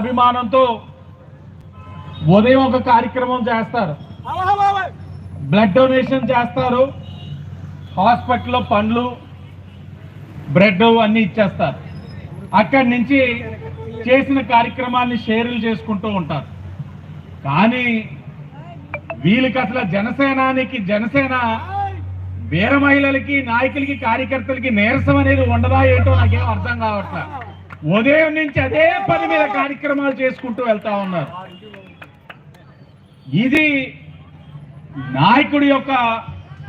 అభిమానంతో ఉదయం ఒక కార్యక్రమం చేస్తారు. బ్లడ్ డొనేషన్ చేస్తారు. హాస్పిటల్లో పండ్లు బ్రెడ్ అన్నీ ఇచ్చేస్తారు. అక్కడి నుంచి చేసిన కార్యక్రమాన్ని షేర్లు చేసుకుంటూ ఉంటారు. కానీ వీళ్ళకి అసలు జనసేనానికి జనసేన వీర మహిళలకి నాయకులకి కార్యకర్తలకి నీరసం అనేది ఉండదా ఏంటో నాకేం అర్థం కావట్లేదు. ఉదయం నుంచి అదే పని మీద కార్యక్రమాలు చేసుకుంటూ వెళ్తా ఉన్నారు. ఇది నాయకుడి యొక్క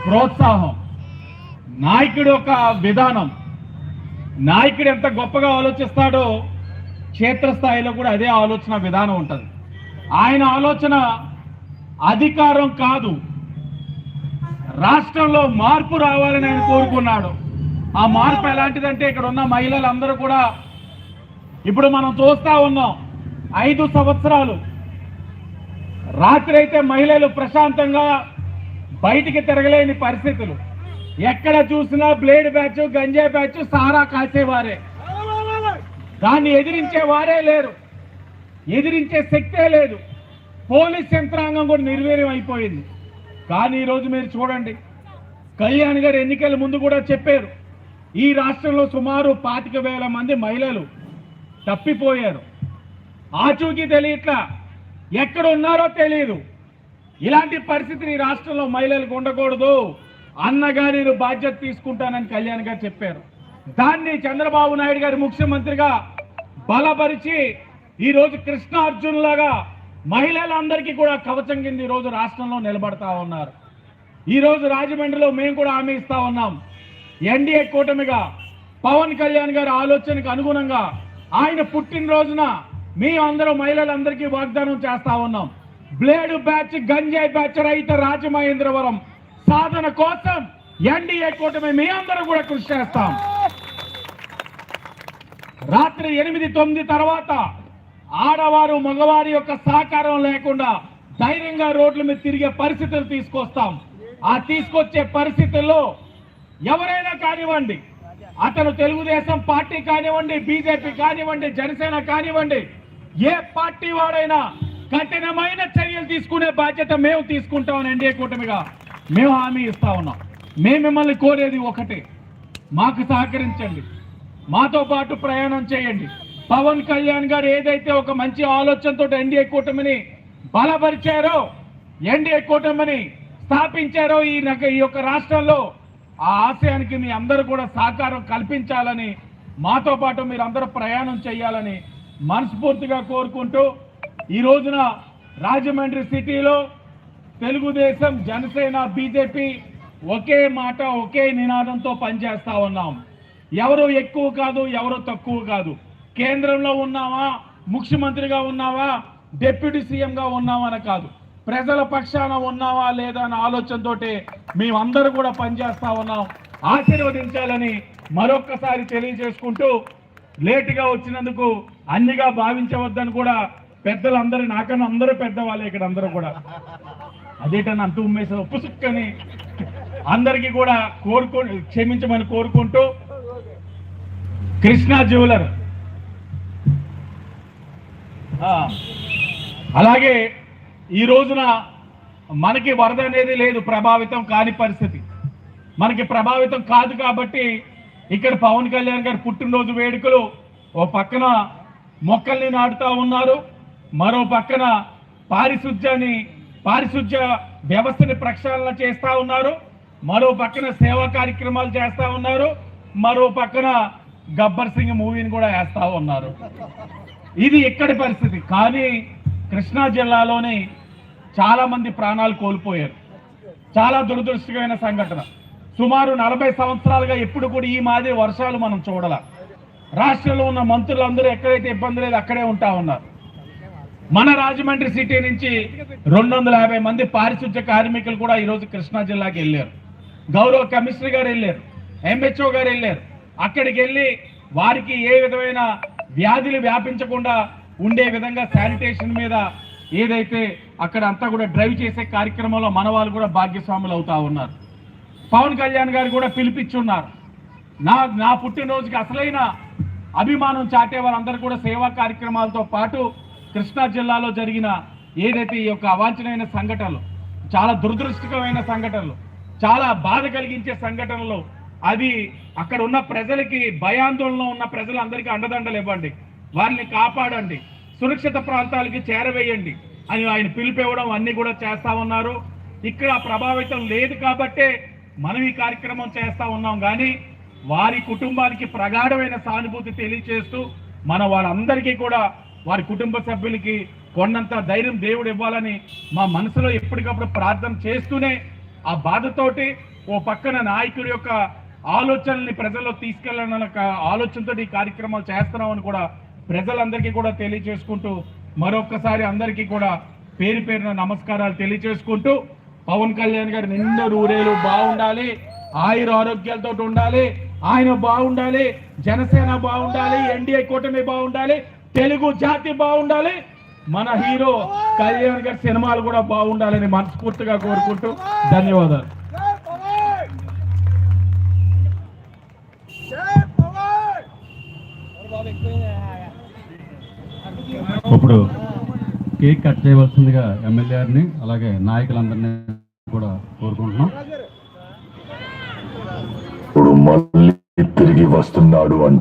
ప్రోత్సాహం నాయకుడి యొక్క విధానం. నాయకుడు ఎంత గొప్పగా ఆలోచిస్తాడో క్షేత్రస్థాయిలో కూడా అదే ఆలోచన విధానం ఉంటుంది. ఆయన ఆలోచన అధికారం కాదు రాష్ట్రంలో మార్పు రావాలని ఆయన కోరుకున్నాడు. ఆ మార్పు ఎలాంటిదంటే ఇక్కడ ఉన్న మహిళలందరూ కూడా ఇప్పుడు మనం చూస్తా ఉన్నాం ఐదు సంవత్సరాలు. రాత్రి అయితే మహిళలు ప్రశాంతంగా బయటికి తిరగలేని పరిస్థితులు. ఎక్కడ చూసినా బ్లేడ్ బ్యాచ్ గంజే బ్యాచ్ సారా కాసేవారే. దాన్ని ఎదిరించే వారే లేరు. ఎదిరించే శక్తే లేదు. పోలీస్ యంత్రాంగం కూడా నిర్వీర్యం అయిపోయింది. కానీ ఈరోజు మీరు చూడండి కళ్యాణ్ గారు ఎన్నికల ముందు కూడా చెప్పారు ఈ రాష్ట్రంలో సుమారు పాతిక వేల మంది మహిళలు తప్పిపోయారు. ఆచూకీ తెలియట్లా ఎక్కడ ఉన్నారో తెలియదు ఇలాంటి పరిస్థితిని ఈ రాష్ట్రంలో మహిళలకు ఉండకూడదు. అన్నగారి నేను బాధ్యత తీసుకుంటానని కళ్యాణ్ గారు చెప్పారు. దాన్ని చంద్రబాబు నాయుడు గారి ముఖ్యమంత్రిగా బలపరిచి ఈరోజు కృష్ణార్జున్ లాగా మహిళలందరికీ కూడా కవచం కింద ఈ రోజు రాష్ట్రంలో నిలబడతా ఉన్నారు. ఈరోజు రాజమండ్రిలో మేము కూడా హామీ ఇస్తా ఉన్నాం. ఎన్డీఏ కూటమిగా పవన్ కళ్యాణ్ గారి ఆలోచనకు అనుగుణంగా ఆయన పుట్టినరోజున మీ అందరూ మహిళలందరికీ వాగ్దానం చేస్తా ఉన్నాం. బ్లేడు బ్యాచ్ గంజాయి బ్యాచ్ రైత రాజమహేంద్రవరం సాధన కోసం ఎన్డీఏ కూటమి మీ అందరూ కూడా కృషి చేస్తాం. రాత్రి ఎనిమిది తొమ్మిది తర్వాత ఆడవారు మగవారి యొక్క సహకారం లేకుండా ధైర్యంగా రోడ్ల మీద తిరిగే పరిస్థితులు తీసుకొస్తాం. ఆ తీసుకొచ్చే పరిస్థితుల్లో ఎవరైనా కానివ్వండి అతను తెలుగుదేశం పార్టీ కానివ్వండి బీజేపీ కానివ్వండి జనసేన కానివ్వండి ఏ పార్టీ వాడైనా కఠినమైన చర్యలు తీసుకునే బాధ్యత మేము తీసుకుంటామని ఎన్డీఏ కూటమిగా మేము హామీ ఇస్తా ఉన్నాం. మేము మిమ్మల్ని కోరేది ఒకటే మాకు సహకరించండి మాతో పాటు ప్రయాణం చేయండి. పవన్ కళ్యాణ్ గారు ఏదైతే ఒక మంచి ఆలోచనతో ఎన్డీఏ కూటమిని బలపరిచారో ఎన్డీఏ కూటమిని స్థాపించారో ఈ నగ- ఈ యొక్క రాష్ట్రంలో ఆ ఆశయానికి మీ అందరూ కూడా సహకారం కల్పించాలని మాతో పాటు మీరందరూ ప్రయాణం చేయాలని మనస్ఫూర్తిగా కోరుకుంటూ ఈ రోజున రాజమండ్రి సిటీలో తెలుగుదేశం జనసేన బీజేపీ ఒకే మాట ఒకే నినాదంతో పనిచేస్తా ఉన్నాం. ఎవరు ఎక్కువ కాదు ఎవరు తక్కువ కాదు. కేంద్రంలో ఉన్నావా ముఖ్యమంత్రిగా ఉన్నావా డిప్యూటీ సీఎంగా ఉన్నావా అని కాదు. ప్రజల పక్షాన ఉన్నావా లేదా అన్న ఆలోచనతో మేమందరూ కూడా పనిచేస్తా ఉన్నాం. ఆశీర్వదించాలని మరొక్కసారి తెలియజేసుకుంటూ లేటుగా వచ్చినందుకు అన్నిగా భావించవద్దని కూడా పెద్దలందరూ నాకన్నా అందరూ పెద్దవాళ్ళే ఇక్కడ అందరూ కూడా. అదేటని అంత ఉమ్మేసిన ఉప్పుసుక్కని అందరికీ కూడా కోరుకో క్షమించమని కోరుకుంటూ కృష్ణా జ్యువెలర్. అలాగే ఈ రోజున మనకి వరద అనేది లేదు ప్రభావితం కాని పరిస్థితి. మనకి ప్రభావితం కాదు కాబట్టి ఇక్కడ పవన్ కళ్యాణ్ గారి పుట్టినరోజు వేడుకలు ఓ పక్కన మొక్కల్ని నాటుతా ఉన్నారు. మరో పక్కన పారిశుధ్యాన్ని పారిశుధ్య వ్యవస్థని ప్రక్షాళన చేస్తూ ఉన్నారు. మరో పక్కన సేవా కార్యక్రమాలు చేస్తూ ఉన్నారు. మరో పక్కన గబ్బర్ సింగ్ మూవీని కూడా వేస్తూ ఉన్నారు. ఇది ఇక్కడి పరిస్థితి. కానీ కృష్ణా జిల్లాలోని చాలా మంది ప్రాణాలు కోల్పోయారు. చాలా దురదృష్టకరమైన సంఘటన. సుమారు నలభై సంవత్సరాలుగా ఎప్పుడు కూడా ఈ మాదిరి వర్షాలు మనం చూడాల. రాష్ట్రంలో ఉన్న మంత్రులందరూ ఎక్కడైతే ఇబ్బంది లేదు అక్కడే ఉంటా ఉన్నారు. మన రాజమండ్రి సిటీ నుంచి రెండు వందల యాభై మంది పారిశుధ్య కార్మికులు కూడా ఈరోజు కృష్ణా జిల్లాకి వెళ్ళారు. గౌరవ కమిషనర్ గారు వెళ్ళారు. ఎంహెచ్ఓ గారు వెళ్ళారు. అక్కడికి వెళ్ళి వారికి ఏ విధమైన వ్యాధులు వ్యాపించకుండా ఉండే విధంగా శానిటేషన్ మీద ఏదైతే అక్కడ అంతా కూడా డ్రైవ్ చేసే కార్యక్రమంలో మన వాళ్ళు కూడా భాగ్యస్వాములు అవుతా ఉన్నారు. పవన్ కళ్యాణ్ గారు కూడా పిలిపించున్నారు. నా నా పుట్టినరోజుకి అసలైన అభిమానం చాటే వారందరూ కూడా సేవా కార్యక్రమాలతో పాటు కృష్ణా జిల్లాలో జరిగిన ఏదైతే ఈ యొక్క అవాంఛనమైన సంఘటనలు చాలా దురదృష్టకరమైన సంఘటనలు చాలా బాధ కలిగించే సంఘటనలు అది అక్కడ ఉన్న ప్రజలకి భయాందోళన ఉన్న ప్రజలందరికీ అండదండలు ఇవ్వండి వారిని కాపాడండి. సురక్షిత ప్రాంతాలకి చేరవేయండి అని ఆయన పిలిపివ్వడం అన్నీ కూడా చేస్తా ఉన్నారు. ఇక్కడ ప్రభావితం లేదు కాబట్టే మనం ఈ కార్యక్రమం చేస్తా ఉన్నాం. కానీ వారి కుటుంబానికి ప్రగాఢమైన సానుభూతి తెలియచేస్తూ మన వారందరికీ కూడా వారి కుటుంబ సభ్యులకి కొండంత ధైర్యం దేవుడు ఇవ్వాలని మా మనసులో ఎప్పటికప్పుడు ప్రార్థన చేస్తూనే ఆ బాధతోటి ఓ పక్కన నాయకుడి యొక్క ఆలోచనల్ని ప్రజల్లో తీసుకెళ్ళాలన్న ఆలోచనతో ఈ కార్యక్రమాలు చేస్తున్నామని కూడా ప్రజలందరికీ కూడా తెలియజేసుకుంటూ మరొక్కసారి అందరికీ కూడా పేరు పేరున నమస్కారాలు తెలియజేసుకుంటూ పవన్ కళ్యాణ్ గారు నిండు నూరేలు బాగుండాలి ఆయుర ఆరోగ్యాలతో ఉండాలి ఆయన బాగుండాలి జనసేన బాగుండాలి ఎన్డీఏ కూటమి బాగుండాలి తెలుగు జాతి బాగుండాలి మన హీరో కళ్యాణ్ గారి సినిమాలు కూడా బాగుండాలని మనస్ఫూర్తిగా కోరుకుంటూ ధన్యవాదాలు జై పవన్ జై పవన్ ఇప్పుడు కేక్ కట్ చేయవలసిందిగా ఎమ్మెల్యే గారిని అలాగే నాయకులందరినీ కూడా కోరుకుంటున్నాం. ఇప్పుడు మళ్ళీ తిరిగి వస్తున్నాడు అంటే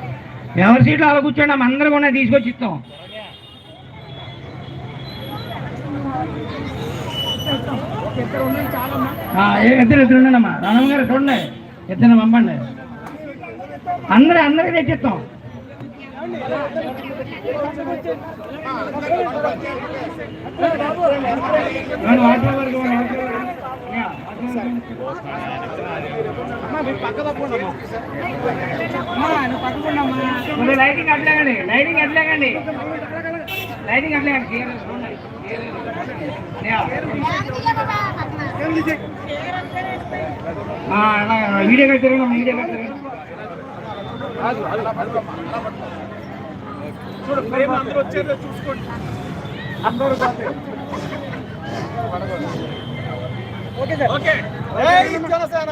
ఎవరి సీట్లో అలా కూర్చోండి అమ్మ అందరూ కూడా తీసుకొచ్చి ఇస్తాం. ఏ ఇద్దరు ఇద్దరు ఉండండి రాణమ్మ గారు చూడండి. ఇద్దరు పంపండి. అందరూ అందరికి తెచ్చిస్తాం. లైటింగ్ అట్లాగండి లైటింగ్ అట్లాగండి లైటింగ్ అట్లాగండి వీడియో కట్టారు వీడియో కట్టారు చూడు ప్రేమ అందరూ వచ్చారో చూసుకోండి. అందరూ ఓకే సార్. ఓకే. జై జనసేన.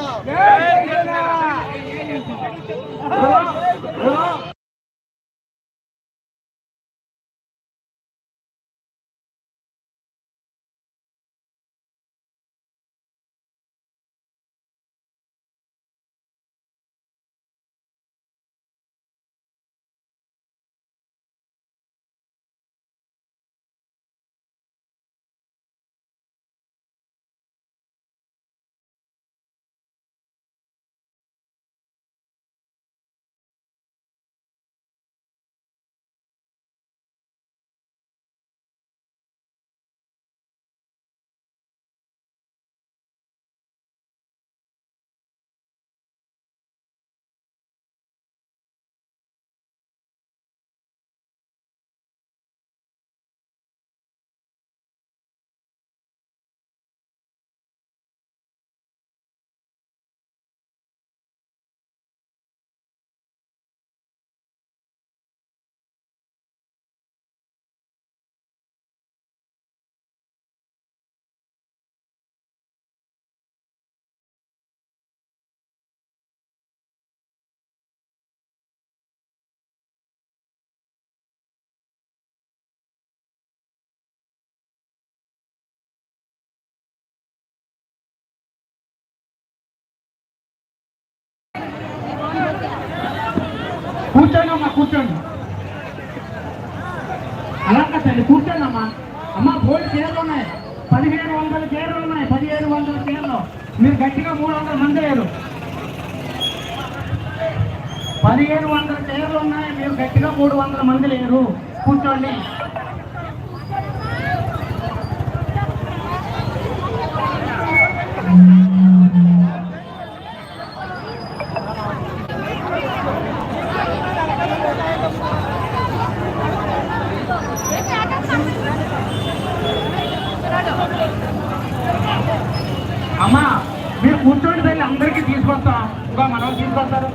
కూర్చోండి అమ్మా కూర్చోండి. అలా తల్లి కూర్చోండి అమ్మా. అమ్మా బోర్డు చీరలు ఉన్నాయి. పదిహేను వందల చీరలు ఉన్నాయి పదిహేను వందల చీరలు. మీరు గట్టిగా మూడు వందల మంది లేరు. పదిహేను వందల చీరలు ఉన్నాయి మీరు గట్టిగా మూడు వందల మంది లేరు. కూర్చోండి అమ్మా మీరు కూర్చోండి తల్లి అందరికీ తీసుకొస్తాం ఇంకా మనం తీసుకొస్తారు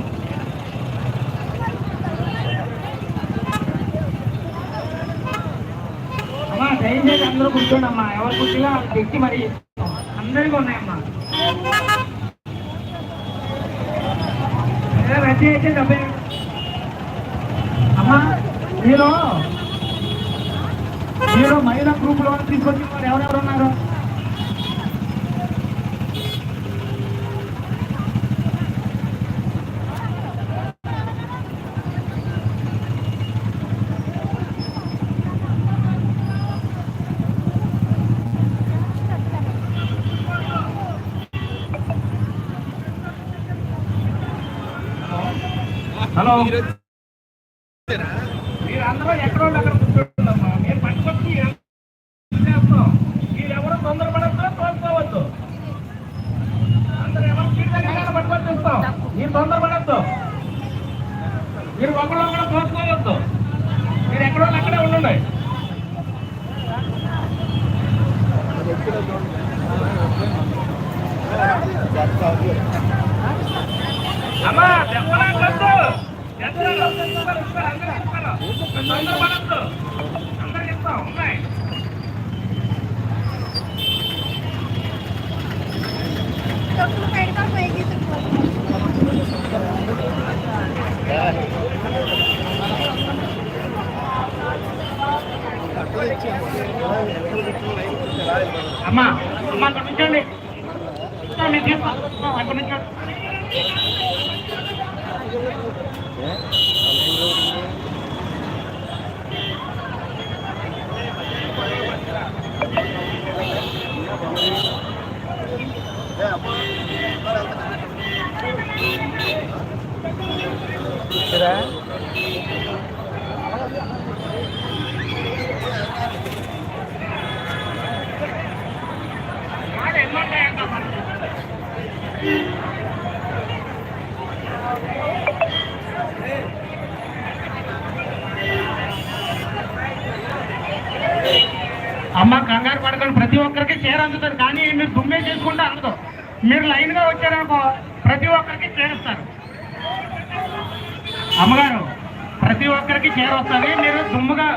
అమ్మా దయచేసి అందరూ కూర్చోండమ్మా. ఎవరు కూర్చున్నా వ్యక్తి మరి. అందరికీ ఉన్నాయమ్మా. రద్దీ అయితే డబ్బే. అమ్మా మీరు మీరు మహిళా గ్రూప్లో తీసుకొచ్చిన వారు ఎవరెవరు ఉన్నారు? హలో. మీరందరూ ఎక్కడో అక్కడ కూర్చోండమ్మా మీరు పట్టుకొచ్చి చేస్తాం మీరెవరో తొందరపడద్దు తోసుకోవద్దు అందరూ ఎవరు సీట్ దగ్గర మీరు తొందరపడద్దు. మీరు ఒకళ్ళు ఒకళ్ళు తోసుకోవద్దు మీరు ఎక్కడో అక్కడే ఉండండి. అమ్మా చెప్పలేదు తొందరపడద్దు అందరికి ఇస్తాం ఉన్నాయి డబ్బులు పెడతాం పైకి అమ్మా అమ్మా అక్కడ నుంచోండి ఇస్తాం, మీరు తీసుకో. అక్కడ నుంచోండి అమ్మ కంగారు పడకండి. ప్రతి ఒక్కరికి చీర అందుతారు. కానీ మీరు దుమ్మే చేసుకుంటే అందదు మీరు లైన్గా వచ్చారనుకో ప్రతి ఒక్కరికి చేరుస్తారు. అమ్మగారు ప్రతి ఒక్కరికి చేరొస్తుంది మీరు దుమ్ముగా